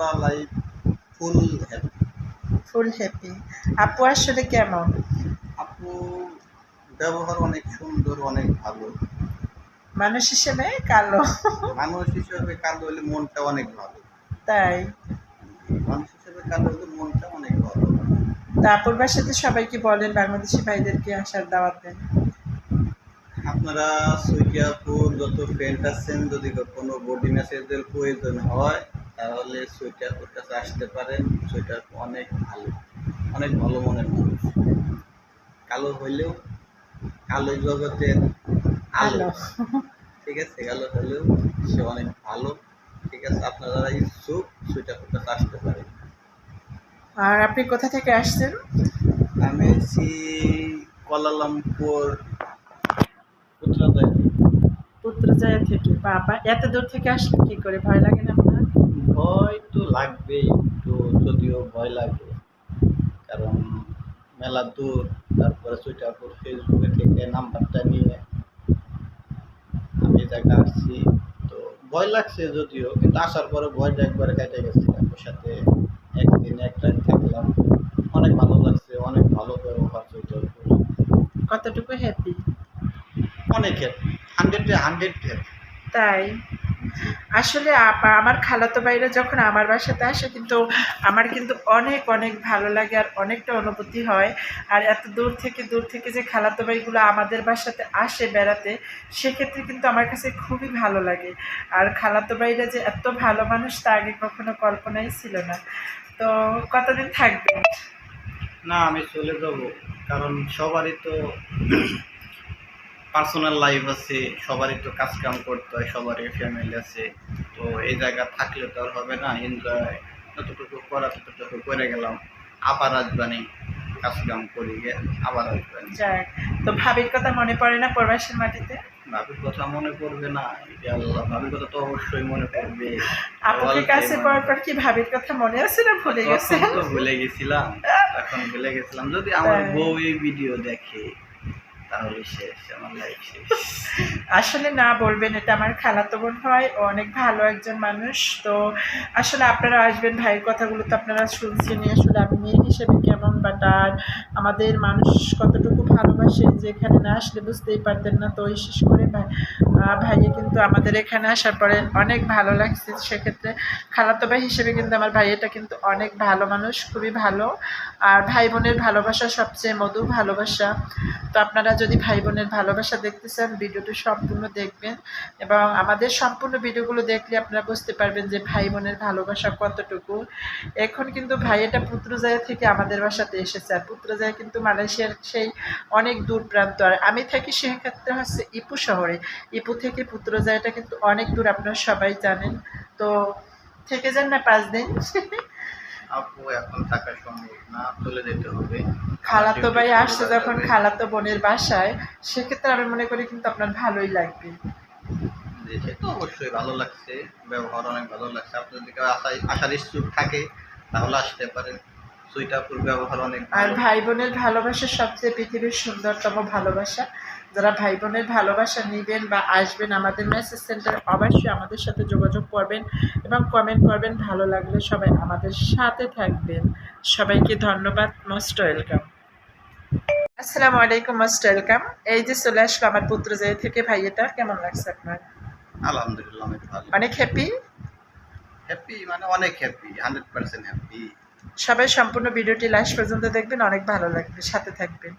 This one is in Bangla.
পুরা life full happy full happy আপু আসলে কেমন? আপু ব্যবহার অনেক সুন্দর অনেক ভালো। মানুষ হিসেবে কালো। মানুষ হিসেবে কালো হলে মনটা অনেক ভালো। তাই? মানুষ হিসেবে কালো হলে মনটা অনেক ভালো। তা আপুর বাসাতে সবাইকে বলেন বাংলাদেশি ভাইদেরকে আসার দাওয়াত দেন। আপনারা সুইটিয়াপুর যত ফ্রেন্ড আছেন যদি কোনো বডি ম্যাসেজের প্রয়োজন হয় তাহলে সুইটিয়াপুর কাছে আসতে পারেন সুইটার অনেক ভালো অনেক ভালো মনের মানুষ। কালো হইলেও কালো জগতের আলো। ঠিক আছে কালো হলেও সে অনেক ভালো। ঠিক আছে আপনারা যারা ইচ্ছুক সুইটাপুর কাছে আসতে পারেন। আর আপনি কোথা থেকে আসছেন? আমি আছি কলালামপুর উত্তরাদয়। পুত্রজয়া থেকে। বাবা এত দূর থেকে আসলেন কি করে? ভয় লাগে না আপনার? ভয় তো লাগবেই একটু যদিও ভয় লাগে। কারণ মেলা দূর তারপরে সুইটাপুর ফেসবুকে থেকে নাম্বারটা নিয়ে আমি জায়গা আসছি। তো ভয় লাগছে যদিও কিন্তু আসার পরে ভয়টা একবারে কেটে গেছে। আপুর সাথে একদিন এক রাত থাকলাম। অনেক ভালো লাগছে অনেক ভালো ব্যবহার সুইটাপুর কতটুকু হ্যাপি অনেক হান্ড্রেডে হান্ড্রেড তাই? আসলে আমার খালাতো বাইরে যখন আমার বাসাতে আসে কিন্তু আমার কিন্তু অনেক অনেক ভালো লাগে আর অনেকটা অনুভূতি হয়। আর এত দূর থেকে দূর থেকে যে খালাতো ভাইগুলো আমাদের বাসাতে আসে বেড়াতে, সেক্ষেত্রে কিন্তু আমার কাছে খুবই ভালো লাগে। আর খালাতো বাইরে যে এত ভালো মানুষ তা আগে কখনো কল্পনাই ছিল না। তো কতদিন থাকবে না, আমি চলে যাব। কারণ সবারই তো পার্সোনাল লাইফ আছে সবারই তো কাজ কাম করতে হয় সবারই ফ্যামিলি আছে তো এই জায়গা থাকলে তো আর হবে না এনজয় যতটুকু করা ততটুকু করে গেলাম আবার আসবানি কাজ কাম করি আবার আসবানি। তো ভাবির কথা মনে পড়ে না প্রবাসের মাটিতে? ভাবির কথা মনে পড়বে না আল্লাহ ভাবির কথা তো অবশ্যই মনে পড়বে। আপুকে কাছে পাওয়ার পর কি ভাবির কথা মনে আছে না ভুলে গেছে তো ভুলে গেছিলাম এখন ভুলে গেছিলাম। যদি আমার বউ এই ভিডিও দেখে তাহলে শেষ, আমার লাইফ শেষ। আসলে না বলবেন, এটা আমার খালাতো বোন হয়, ও অনেক ভালো একজন মানুষ। তো আসলে আপনারা আসবেন ভাইয়ের কথাগুলো তো আপনারা শুনছেনই। আসলে আমি মেয়ে হিসেবে কেমন বা তার আমাদের মানুষ কতটুকু ভালোবাসে যে এখানে না আসলে বুঝতেই পারতেন না। তো বিশেষ করে ভাই ভাইয়ে কিন্তু আমাদের এখানে আসার পরে অনেক ভালো লাগছে। সেক্ষেত্রে খালাতো ভাই হিসেবে কিন্তু আমার ভাইয়েটা কিন্তু অনেক ভালো মানুষ, খুবই ভালো। আর ভাই বোনের ভালোবাসা সবচেয়ে মধুর ভালোবাসা। তো আপনারা যদি ভাই বোনের ভালোবাসা দেখতে চান ভিডিওটি সম্পূর্ণ দেখবেন এবং আমাদের সম্পূর্ণ ভিডিওগুলো দেখলে আপনারা বুঝতে পারবেন যে ভাই বোনের ভালোবাসা কতটুকু। এখন কিন্তু ভাইয়েটা পুত্রজায়া থেকে আমাদের বাসাতে এসেছে আর পুত্রজায়া কিন্তু মালয়েশিয়ার সেই অনেক দূর প্রান্ত। আর আমি থাকি সেক্ষেত্রে হচ্ছে ইপু শহরে। ইপু থেকে পুত্রজায়াটা কিন্তু অনেক দূর, আপনারা সবাই জানেন। তো থেকে যান না পাঁচ দিন। আপু এখন থাকা সম্ভব না, চলে যেতে হবে। খালাতো ভাই আসছে যখন খালাতো বোনের বাসায় সেক্ষেত্রে আমি মনে করি কিন্তু আপনার ভালোই লাগবে। সে তো অবশ্যই ভালো লাগছে ব্যবহার অনেক ভালো লাগছে। আপনার যদি কেউ আসার ইচ্ছুক থাকে তাহলে আসতে পারেন। সুইটাপুর ব্যবহার অনেক আর ভাই বোনের ভালোবাসা সবচেয়ে পৃথিবীর সুন্দরতম ভালোবাসা। যারা ভাই বোনের ভালোবাসা নেবেন বা আসবেন আমাদের মেসেজ সেন্টার অবশ্যই আমাদের সাথে যোগাযোগ করবেন এবং কমেন্ট করবেন। ভালো লাগলে সবাই আমাদের সাথে থাকবেন। সবাইকে ধন্যবাদ মোস্ট ওয়েলকাম আসসালামু আলাইকুম মোস্ট ওয়েলকাম এই যে চলে আসলো আমার পুত্র যে থেকে। ভাইয়েটা কেমন লাগছে আপনার? আলহামদুলিল্লাহ অনেক ভালো। অনেক হ্যাপি হ্যাপি মানে অনেক হ্যাপি হান্ড্রেড পার্সেন্ট হ্যাপি সবাই সম্পূর্ণ ভিডিওটি লাস্ট পর্যন্ত দেখবেন অনেক ভালো লাগবে সাথে থাকবেন।